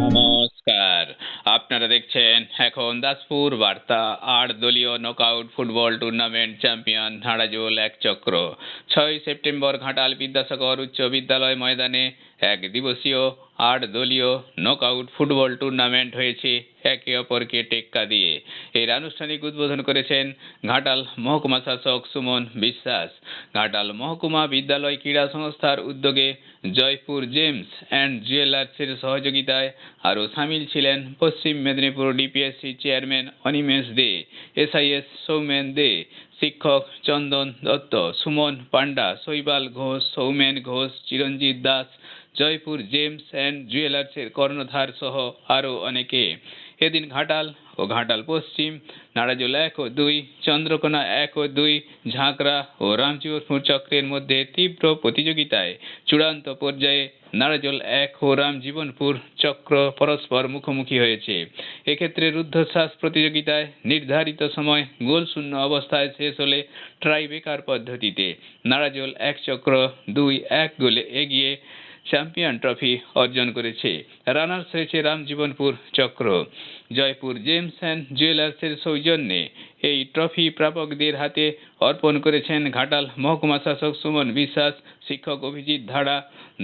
নমস্কার। আপনারা দেখছেন এখন দাসপুর বার্তা আট দলীয় knockout football tournament champion Harajol এক চক্র। ছয় সেপ্টেম্বর ঘাটাল বিদ্যাসাগর উচ্চ বিদ্যালয় ময়দানে এক দিবসীয় আট দলীয় নকআউট ফুটবল টুর্নামেন্ট হয়েছে একে অপরকে টেক্কা দিয়ে। এর আনুষ্ঠানিক উদ্বোধন করেছেন ঘাটাল মহকুমা শাসক সুমন বিশ্বাস। ঘাটাল মহকুমা বিদ্যালয় ক্রীড়া সংস্থার উদ্যোগে জয়পুর জেমস অ্যান্ড জুয়েলার্সের সহযোগিতায় আরও সামিল ছিলেন Paschim Medinipur DPSC chairman Animesh Dey, SIS Soumen Dey শিক্ষক চন্দন দত্ত, সুমন পান্ডা শৈবাল ঘোষ, সৌমেন ঘোষ, চিরঞ্জিত দাস, জয়পুর জেমস অ্যান্ড জুয়েলার্সের কর্ণধার সহ আরও অনেকে। এদিন ঘাটাল ও ঘাটাল পশ্চিম নাড়াজোল এক ও দুই, চন্দ্রকোনা এক ও দুই, ঝাঁকড়া ও রামজীবনপুর চক্রের মধ্যে তীব্র প্রতিযোগিতায় চূড়ান্ত পর্যায়ে নারাজল এক ও রামজীবনপুর চক্র পরস্পর মুখোমুখি হয়েছে। এক্ষেত্রে রুদ্ধশ্বাস প্রতিযোগিতায় নির্ধারিত সময় গোল শূন্য অবস্থায় শেষ হলে ট্রাইবেকার পদ্ধতিতে নাড়াজোল এক চক্র দুই এক গোলে এগিয়ে চ্যাম্পিয়ন ট্রফি অর্জন করেছে। রানার্স হয়েছে রামজীবনপুর চক্র। জয়পুর জেমস অ্যান্ড জুয়েলার্সের সৌজন্যে এই ট্রফি প্রাপকদের হাতে অর্পণ করেছেন ঘাটাল মহকুমা শাসক সুমন বিশ্বাস, শিক্ষক অভিজিৎ ধাড়া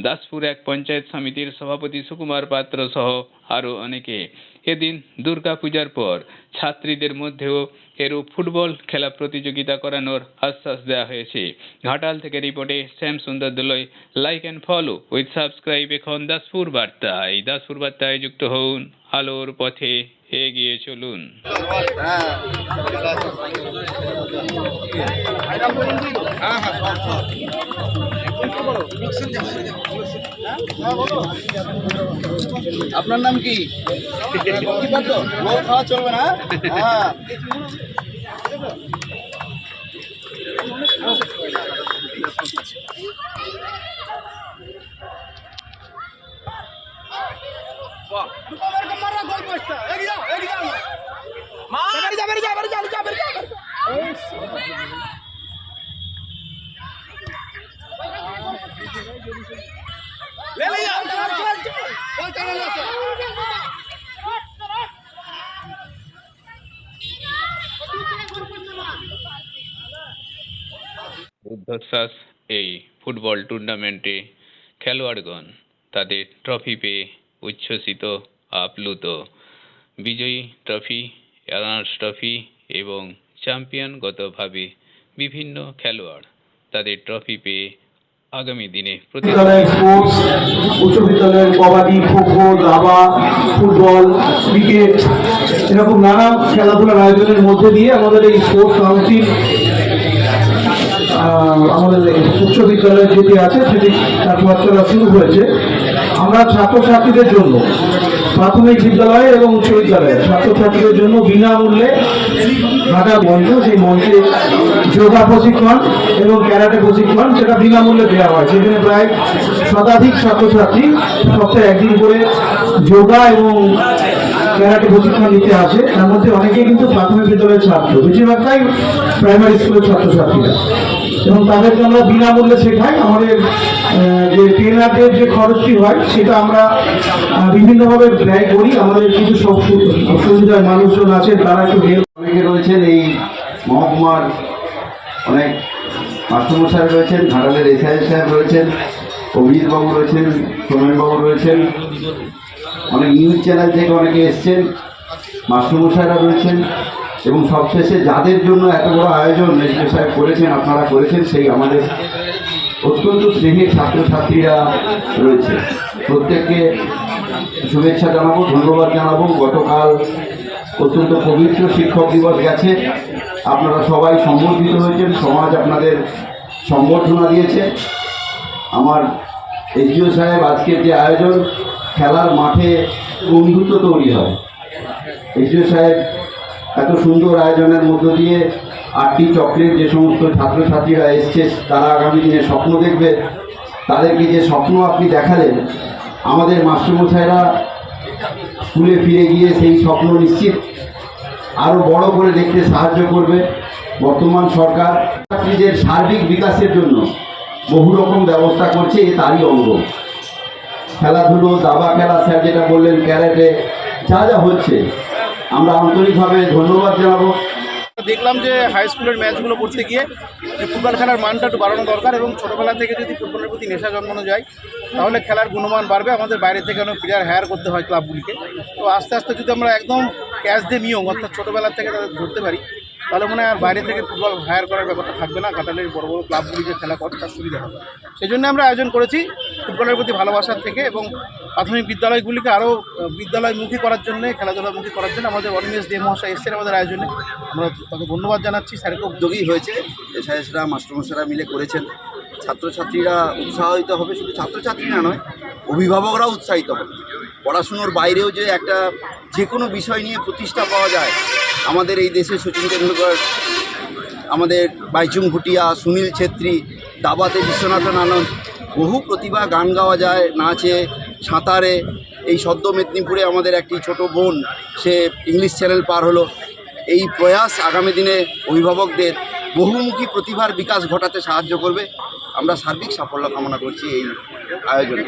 দাসপুর এক পঞ্চায়েত সমিতির সভাপতি সুকুমার পাত্র সহ আরও অনেকে। এদিন দুর্গাপূজার পর ছাত্রীদের মধ্যেও এরূপ ফুটবল খেলা প্রতিযোগিতা করানোর আশ্বাস দেওয়া হয়েছে। ঘাটাল থেকে রিপোর্টে Shyam Sundar Doloi. Like and follow with subscribe এখন দাসপুর বার্তায়। দাসপুর বার্তায় যুক্ত হন আলোর পথে এগিয়ে চলুন। আপনার নাম কি? খাওয়া চলবে না? রুদ্ধশ্বাস এই ফুটবল টুর্নামেন্টে খেলোয়াড়গণ তাদের ট্রফি পেয়ে উচ্ছ্বসিত, আপ্লুত। বিজয়ী ট্রফি রানার্স ট্রফি এবং চ্যাম্পিয়নগতভাবে বিভিন্ন খেলোয়াড় তাদের ট্রফি পেয়ে আগামী দিনে বিদ্যালয়ের স্পোর্টস উচ্চ বিদ্যালয়ের কবাডি খোখো দাবা, ফুটবল, ক্রিকেট, এরকম নানা খেলাধুলার আয়োজনের মধ্যে দিয়ে আমাদের এই স্পোর্টস কাউন্সিল আমাদের উচ্চ বিদ্যালয় যেটি আছে সেটি তার শুরু হয়েছে। আমরা ছাত্রছাত্রীদের জন্য প্রাথমিক বিদ্যালয় এবং উচ্চ বিদ্যালয়ে। ছাত্রছাত্রীদের জন্য বিনামূল্যে ঘাটা মঞ্চ সেই মঞ্চে যোগা প্রশিক্ষণ এবং ক্যারাটে প্রশিক্ষণ সেটা বিনামূল্যে দেওয়া হয়। সেখানে প্রায় শতাধিক ছাত্রছাত্রী সপ্তাহে একদিন করে যোগা এবং ক্যারাটে প্রশিক্ষণ নিতে আসে। তার মধ্যে অনেকেই কিন্তু প্রাথমিক বিদ্যালয়ের ছাত্র। বেশিরভাগটাই প্রাইমারি স্কুলের ছাত্রছাত্রীরা। এবং তাদেরকে আমরা বিনামূল্যে শেখাই, আমাদের যে ট্রেনারদের যে খরচটি হয়, সেটা আমরা বিভিন্নভাবে ব্যয় করি। আমাদের কিছু সব সুবিধার মানুষজন আছে, তারা একটু হেল্প অনেকে রয়েছেন এই মহকুমার অনেক মাস্টারমশাই রয়েছেন, ঘাটালের এসআই সাহেব রয়েছেন বাবু রয়েছেন সোমেনবাবু রয়েছেন, অনেক নিউজ চ্যানেল থেকে অনেকে এসছেন। মাস্টারমশাইরা রয়েছেন এবং সবশেষে যাদের জন্য এত বড় আয়োজন এসপি সাহেব করেছেন, আপনারা করেছেন, সেই আমাদের অত্যন্ত স্নেহের ছাত্রছাত্রীরা রয়েছে। প্রত্যেককে শুভেচ্ছা জানাব, ধন্যবাদ জানাব। গতকাল অত্যন্ত পবিত্র শিক্ষক দিবস গেছে। আপনারা সবাই সম্বর্ধিত হয়েছেন, সমাজ আপনাদের সম্বর্ধনা দিয়েছে। আমার এসডিও সাহেব, আজকের যে আয়োজন, খেলার মাঠে বন্ধুত্ব তৈরি হয়। এসডিও সাহেব এত সুন্দর আয়োজনের মধ্য দিয়ে আটটি চক্রের যে সমস্ত ছাত্রছাত্রীরা এসছে, তারা আগামী দিনে স্বপ্ন দেখবে। তাদেরকে যে স্বপ্ন আপনি দেখালেন, আমাদের মাস্টারমশাইরা স্কুলে ফিরে গিয়ে সেই স্বপ্ন নিশ্চিত। আরও বড় করে দেখতে সাহায্য করবে বর্তমান সরকার। ছাত্রীদের সার্বিক বিকাশের জন্য বহু রকম ব্যবস্থা করছে, এ তারই অঙ্গ। খেলাধুলো, দাবা খেলা, স্যার যেটা বললেন, ক্যারেটে, যা যা হচ্ছে আমরা আন্তরিকভাবে ধন্যবাদ জানাব। দেখলাম যে হাই স্কুলের ম্যাচগুলো করতে গিয়ে যে ফুটবল খেলার মানটা একটু বাড়ানো দরকার এবং ছোটোবেলা থেকে যদি ফুটবলের প্রতি নেশা জন্মানো যায়, তাহলে খেলার গুণমান বাড়বে। আমাদের বাইরে থেকে অনেক প্লেয়ার হায়ার করতে হয় ক্লাবগুলিকে তো আস্তে আস্তে যদি আমরা একদম ক্যাচ দিয়ে নিয়ম অর্থাৎ ছোটোবেলা থেকে তাদের ধরতে পারি, তাহলে মনে হয় আর বাইরে থেকে ফুটবল হায়ার করার ব্যাপারটা থাকবে না। ঘাটালের বড় বড় ক্লাবগুলি যে খেলা করে, তার সুবিধা হবে। সেই জন্য আমরা আয়োজন করেছি ফুটবলের প্রতি ভালোবাসার থেকে এবং প্রাথমিক বিদ্যালয়গুলিকে আরও বিদ্যালয়মুখী করার জন্য, খেলাধুলামুখী করার জন্য আমাদের অনিমেষ দে মহাশয় এসছেন আমাদের আয়োজনে। আমরা তাকে ধন্যবাদ জানাচ্ছি স্যারকে উদ্যোগী হয়েছে। এসআইএসরা মাস্টারমশাইরা মিলে করেছেন। ছাত্রছাত্রীরা উৎসাহিত হবে, শুধু ছাত্রছাত্রীরা নয়, অভিভাবকরাও উৎসাহিত হবে। পড়াশুনোর বাইরেও যে একটা যে কোনো বিষয় নিয়ে প্রতিষ্ঠা পাওয়া যায়, আমাদের এই দেশে সচিন তেন্ডুলকর, আমাদের বাইচুং ভুটিয়া, সুনীল ছেত্রী, দাবাতে বিশ্বনাথন আনন্দ, বহু প্রতিভা গান গাওয়া যায়, নাচে সাঁতারে, এই সদ্য মেদিনীপুরে আমাদের একটি ছোট বোন, সে ইংলিশ চ্যানেল পার হলো। এই প্রয়াস আগামী দিনে অভিভাবকদের বহুমুখী প্রতিভার বিকাশ ঘটাতে সাহায্য করবে। আমরা সার্বিক সাফল্য কামনা করছি এই আয়োজনে।